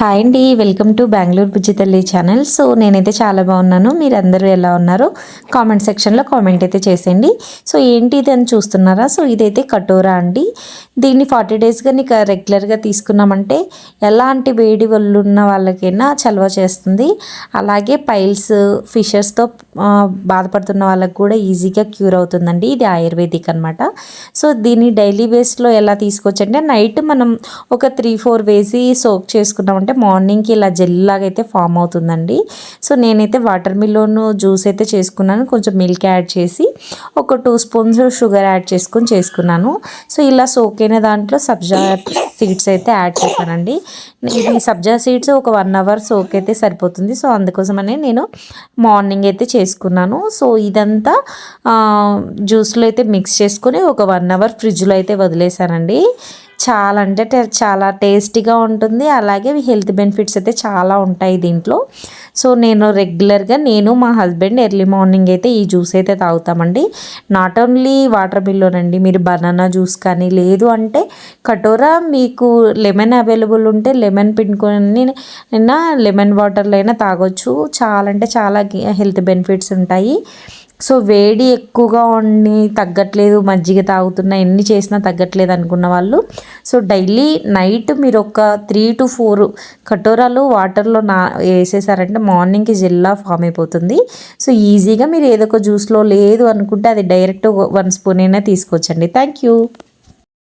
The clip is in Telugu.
హాయ్ అండి welcome to Bengaluru Bujjithalli channel so నేనైతే చాలా బాగున్నాను. మీరు అందరూ ఎలా ఉన్నారో కామెంట్ సెక్షన్లో కామెంట్ అయితే చేసేయండి. సో ఏంటి ఇది అని చూస్తున్నారా? సో ఇదైతే కటోరా అండి. దీన్ని ఫార్టీ డేస్గా నీకు రెగ్యులర్గా తీసుకున్నామంటే ఎలాంటి వేడి ఒళ్ళు ఉన్న వాళ్ళకైనా చలవ చేస్తుంది. అలాగే పైల్స్ ఫిషర్స్తో బాధపడుతున్న వాళ్ళకి కూడా ఈజీగా క్యూర్ అవుతుందండి. ఇది ఆయుర్వేదిక్ అనమాట సో దీన్ని డైలీ బేస్లో ఎలా తీసుకోవచ్చు అంటే నైట్ మనం ఒక త్రీ ఫోర్ వేసి సోక్ చేసుకున్నామంటే మార్నింగ్కి ఇలా జెల్లాగా అయితే ఫామ్ అవుతుందండి. సో నేనైతే వాటర్ మిలోన్ జ్యూస్ అయితే చేసుకున్నాను. కొంచెం మిల్క్ యాడ్ చేసి ఒక టూ స్పూన్స్ షుగర్ యాడ్ చేసుకొని చేసుకున్నాను. సో ఇలా సోక్ అయిన దాంట్లో సబ్జా సీడ్స్ అయితే యాడ్ చేశానండి. ఇది సబ్జా సీడ్స్ ఒక వన్ అవర్ సోక్ అయితే సరిపోతుంది. సో అందుకోసమనే నేను మార్నింగ్ అయితే చేసుకున్నాను. సో ఇదంతా జ్యూస్లో అయితే మిక్స్ చేసుకొని ఒక వన్ అవర్ ఫ్రిడ్జ్లో అయితే వదిలేసానండి చాలా అంటే చాలా టేస్టీగా ఉంటుంది. అలాగే హెల్త్ బెనిఫిట్స్ అయితే చాలా ఉంటాయి దీంట్లో. సో నేను రెగ్యులర్గా నేను మా హస్బెండ్ ఎర్లీ మార్నింగ్ అయితే ఈ జ్యూస్ అయితే తాగుతామండి. నాట్ ఓన్లీ వాటర్ మిల్లోనండి మీరు బనానా జ్యూస్ కానీ లేదు అంటే కటోరా మీకు లెమన్ అవైలబుల్ ఉంటే లెమన్ పిండుకొని అయినా లెమన్ వాటర్లో అయినా తాగొచ్చు. చాలా అంటే చాలా హెల్త్ బెనిఫిట్స్ ఉంటాయి. సో వేడి ఎక్కువగా ఉండి తగ్గట్లేదు మజ్జిగ తాగుతున్నా ఎన్ని చేసినా తగ్గట్లేదు అనుకున్న వాళ్ళు. సో డైలీ నైట్ మీరు ఒక త్రీ టు ఫోర్ కటోరాలు వాటర్లో నా వేసేసారంటే మార్నింగ్కి జిల్లా ఫామ్ అయిపోతుంది. సో ఈజీగా మీరు ఏదో ఒక జ్యూస్లో లేదు అనుకుంటే అది డైరెక్ట్ వన్ స్పూన్ అయినా తీసుకోవచ్చండి. Thank you.